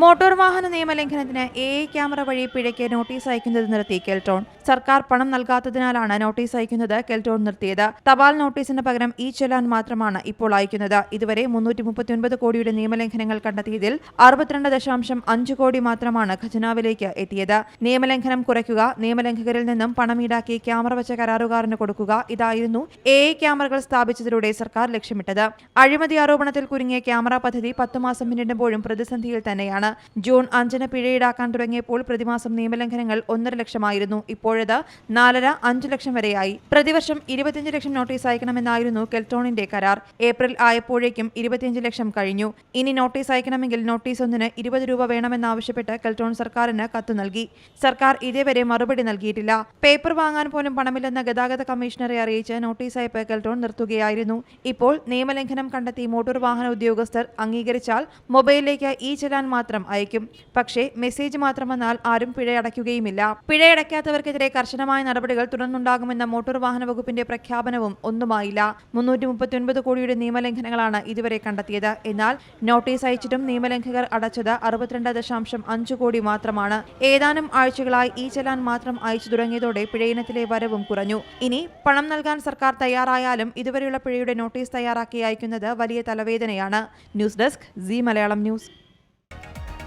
Motor വാഹന നിയമലംഘനത്തിന് A I camera വഴി പിഴയ്ക്ക് notice അയക്കുന്നത് നിർത്തി കെൽട്രോൺ. സർക്കാർ പണം നൽകാത്തതിനാലാണ് നോട്ടീസ് അയക്കുന്നത് കെൽട്രോൺ നിർത്തിയത്. തപാൽ നോട്ടീസിന് പകരം ഇ ചെലാൻ മാത്രമാണ് ഇപ്പോൾ അയക്കുന്നത്. ഇതുവരെ മുന്നൂറ്റി മുപ്പത്തിയൊൻപത് കോടിയുടെ നിയമലംഘനങ്ങൾ കണ്ടെത്തിയതിൽ അറുപത്തിരണ്ട് ദശാംശം അഞ്ച് കോടി മാത്രമാണ് ഖജനാവിലേക്ക് എത്തിയത്. നിയമലംഘനം കുറയ്ക്കുക നിയമലംഘകരിൽ നിന്നും പണം ഈടാക്കി ക്യാമറ വെച്ച കരാറുകാരന് കൊടുക്കുക ഇതായിരുന്നു എ ഐ ക്യാമറകൾ സ്ഥാപിച്ചതിലൂടെ സർക്കാർ ലക്ഷ്യമിട്ടത്. അഴിമതി ആരോപണത്തിൽ കുരുങ്ങിയ ക്യാമറ പദ്ധതി പത്ത് മാസം പിന്നിടുമ്പോഴും പ്രതിസന്ധിയിൽ തന്നെയാണ്. ജൂൺ അഞ്ചിന് പിഴ ഈടാക്കാൻ തുടങ്ങിയപ്പോൾ പ്രതിമാസം നിയമലംഘനങ്ങൾ ഒന്നര ലക്ഷമായിരുന്നു. ഇപ്പോഴത് നാലര അഞ്ച് ലക്ഷം വരെയായി. പ്രതിവർഷം ഇരുപത്തിയഞ്ച് ലക്ഷം നോട്ടീസ് അയക്കണമെന്നായിരുന്നു കെൽട്രോണിന്റെ കരാർ. ഏപ്രിൽ ആയപ്പോഴേക്കും ഇരുപത്തിയഞ്ച് ലക്ഷം കഴിഞ്ഞു. ഇനി നോട്ടീസ് അയക്കണമെങ്കിൽ നോട്ടീസ് ഒന്നിന് ഇരുപത് രൂപ വേണമെന്നാവശ്യപ്പെട്ട് കെൽട്രോൺ സർക്കാരിന് കത്ത് നൽകി. സർക്കാർ ഇതേവരെ മറുപടി നൽകിയിട്ടില്ല. പേപ്പർ വാങ്ങാൻ പോലും പണമില്ലെന്ന് ഗതാഗത കമ്മീഷണറെ അറിയിച്ച് നോട്ടീസ് അയപ്പ് കെൽട്രോൺ നിർത്തുകയായിരുന്നു. ഇപ്പോൾ നിയമലംഘനം കണ്ടെത്തി മോട്ടോർ വാഹന ഉദ്യോഗസ്ഥർ അംഗീകരിച്ചാൽ മൊബൈലിലേക്ക് ഈ ചെല്ലാൻ മാത്രം അയക്കും. പക്ഷേ മെസ്സേജ് മാത്രം വന്നാൽ ആരും പിഴയടയ്ക്കുകയുമില്ല. പിഴയടയ്ക്കാത്തവർക്കെതിരെ കർശനമായ നടപടികൾ തുടർന്നുണ്ടാകുമെന്ന മോട്ടോർ വാഹന വകുപ്പിന്റെ പ്രഖ്യാപനവും ഒന്നുമായില്ല. മുന്നൂറ്റി മുപ്പത്തിയൊൻപത് കോടിയുടെ നിയമലംഘനങ്ങളാണ് ഇതുവരെ കണ്ടെത്തിയത്. എന്നാൽ നോട്ടീസ് അയച്ചിട്ടും നിയമലംഘകർ അടച്ചത് അറുപത്തിരണ്ട് ദശാംശം അഞ്ച് കോടി മാത്രമാണ്. ഏതാനും ആഴ്ചകളായി ഈ ചലാൻ മാത്രം അയച്ചു തുടങ്ങിയതോടെ പിഴയിനത്തിലെ വരവും കുറഞ്ഞു. ഇനി പണം നൽകാൻ സർക്കാർ തയ്യാറായാലും ഇതുവരെയുള്ള പിഴയുടെ നോട്ടീസ് തയ്യാറാക്കി അയക്കുന്നത് വലിയ തലവേദനയാണ്. News desk C Malayalam news.